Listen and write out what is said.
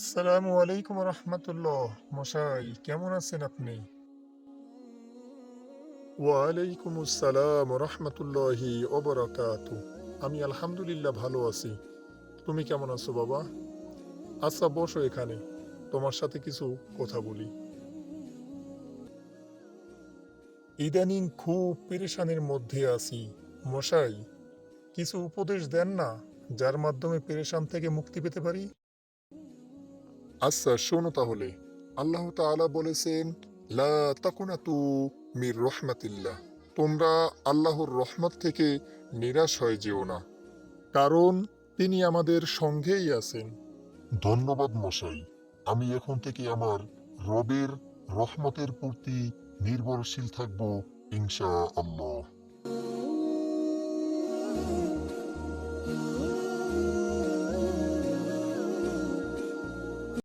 আসসালামু আলাইকুম রহমতুল্লাহ। মশাই, কেমন আছেন আপনি? ওয়ালাইকুম আসসালাম রহমতুল্লাহি ওবরাকাত আমি আলহামদুলিল্লাহ ভালো আছি। তুমি কেমন আছো বাবা? আচ্ছা বসো এখানে। তোমার সাথে কিছু কথা বলি। ইদানিং খুব পেরেশানির মধ্যে আছি। মশাই, কিছু উপদেশ দেন না, যার মাধ্যমে পেরেশান থেকে মুক্তি পেতে পারি? আচ্ছা শোনো তাহলে। আল্লাহ তাআলা বলেছেন, লা তাকুনাতু মির রহমাতিল্লাহ। তোমরা আল্লাহর রহমত থেকে নিরাশ হয়ে যেও না, কারণ তিনি আমাদের সঙ্গেই আছেন। ধন্যবাদ মশাই, আমি এখন থেকে আমার রবের রহমতের প্রতি নির্ভরশীল থাকব ইনশা আল্লাহ